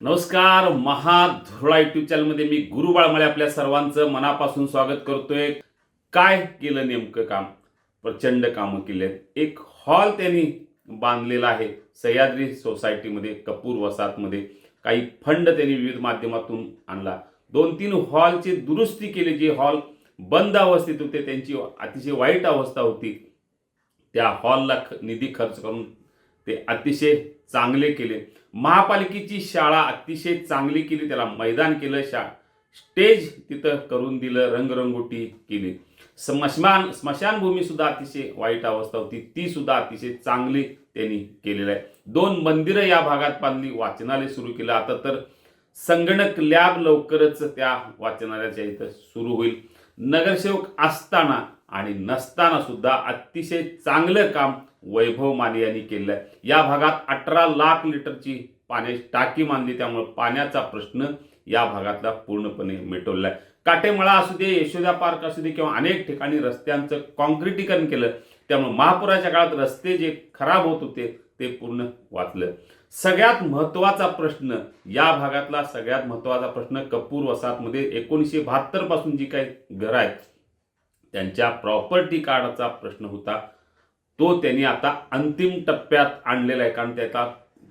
नमस्कार महाधुरळा युट्यूब चॅनलमध्ये मी गुरुबाळमळे आपल्या सर्वांचं मनापासून स्वागत करतोय. काय केलं नेमकं काम? प्रचंड कामं केले एक हॉल त्यांनी बांधलेला आहे सह्याद्री सोसायटीमध्ये कपूर वसाहतमध्ये. काही फंड त्यांनी विविध माध्यमातून आणला. दोन तीन हॉलची दुरुस्ती केली. जे हॉल बंद अवस्थेत होते त्यांची अतिशय वाईट अवस्था होती. त्या हॉलला ख- निधी खर्च करून ते अतिशय चांगले केले. महापालिकेची शाळा अतिशय चांगली केली. त्याला मैदान केलं. शा स्टेज तिथं करून दिलं. रंगरंगोटी केली. स्मशान स्मशानभूमी सुद्धा अतिशय वाईट अवस्था होती. ती सुद्धा अतिशय चांगली त्यांनी केलेलं आहे. दोन मंदिरं या भागात बांधली. वाचनालय सुरू केलं. आता तर संगणक लॅब लवकरच त्या वाचनालयाच्या इथं सुरू होईल. नगरसेवक असताना आणि नसताना सुद्धा अतिशय चांगलं काम वैभव माने यांनी केलं आहे. या भागात अठरा लाख लिटरची पाण्याची टाकी मानली त्यामुळे पाण्याचा प्रश्न या भागातला पूर्णपणे मिटवला आहे. काटेमळा असू दे यशोदा पार्क असू दे किंवा अनेक ठिकाणी रस्त्यांचं कॉन्क्रिटीकरण केलं त्यामुळे महापुराच्या काळात रस्ते जे खराब होत होते ते पूर्ण वाचलं. सगळ्यात महत्त्वाचा प्रश्न या भागातला सगळ्यात महत्त्वाचा प्रश्न कपूर वसाहतमध्ये एकोणीसशे बहात्तरपासून जी काही घरं आहेत त्यांच्या प्रॉपर्टी कार्डाचा प्रश्न होता. तो त्यांनी आता अंतिम टप्प्यात आणलेला आहे. कारण त्याचा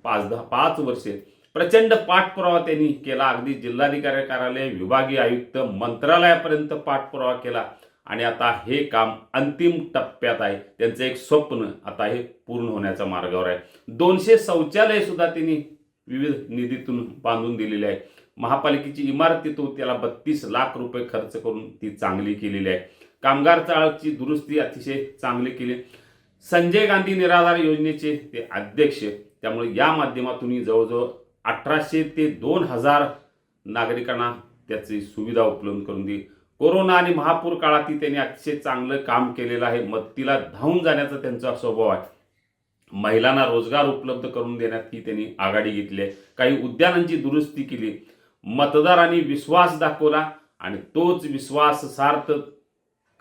पाच दहा पाच वर्षे प्रचंड पाठपुरावा त्यांनी केला. अगदी जिल्हाधिकारी कार्यालय विभागीय आयुक्त मंत्रालयापर्यंत पाठपुरावा केला. आणि आता हे काम अंतिम टप्प्यात आहे. त्यांचं एक स्वप्न आता हे पूर्ण होण्याच्या मार्गावर आहे. दोनशे शौचालय सुद्धा त्यांनी विविध निधीतून बांधून दिलेली आहे. महापालिकेची इमारत तिथून त्याला बत्तीस लाख रुपये खर्च करून ती चांगली केलेली आहे. कामगार चाळची दुरुस्ती अतिशय चांगली केली. संजय गांधी निराधार योजनेचे ते अध्यक्ष. त्यामुळे या माध्यमातून जवळजवळ अठराशे ते दोन हजार नागरिकांना त्याची सुविधा उपलब्ध करून दिली. कोरोना आणि महापूर काळातही त्यांनी अतिशय चांगलं काम केलेलं आहे. मदतीला धावून जाण्याचा त्यांचा स्वभाव आहे. महिलांना रोजगार उपलब्ध करून देण्यात ही त्यांनी आघाडी घेतली आहे. काही उद्यानांची दुरुस्ती केली. मतदारांनी विश्वास दाखवला आणि तोच विश्वास सार्थ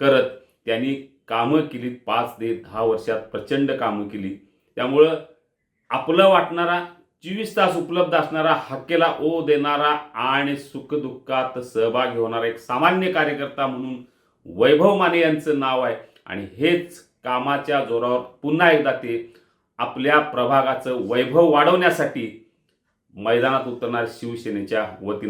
करत त्यांनी कामं केली. पाच ते दहा वर्षात प्रचंड कामं केली. त्यामुळं आपलं वाटणारा चोवीस तास उपलब्ध असणारा हक्केला ओ देणारा आणि सुखदुःखात सहभागी होणारा एक सामान्य कार्यकर्ता म्हणून वैभव माने यांचं नाव आहे. आणि हेच कामाच्या जोरावर पुन्हा एकदा ते आपल्या प्रभागाचं वैभव वाढवण्यासाठी मैदानात उतरणार शिवसेनेच्या वतीनं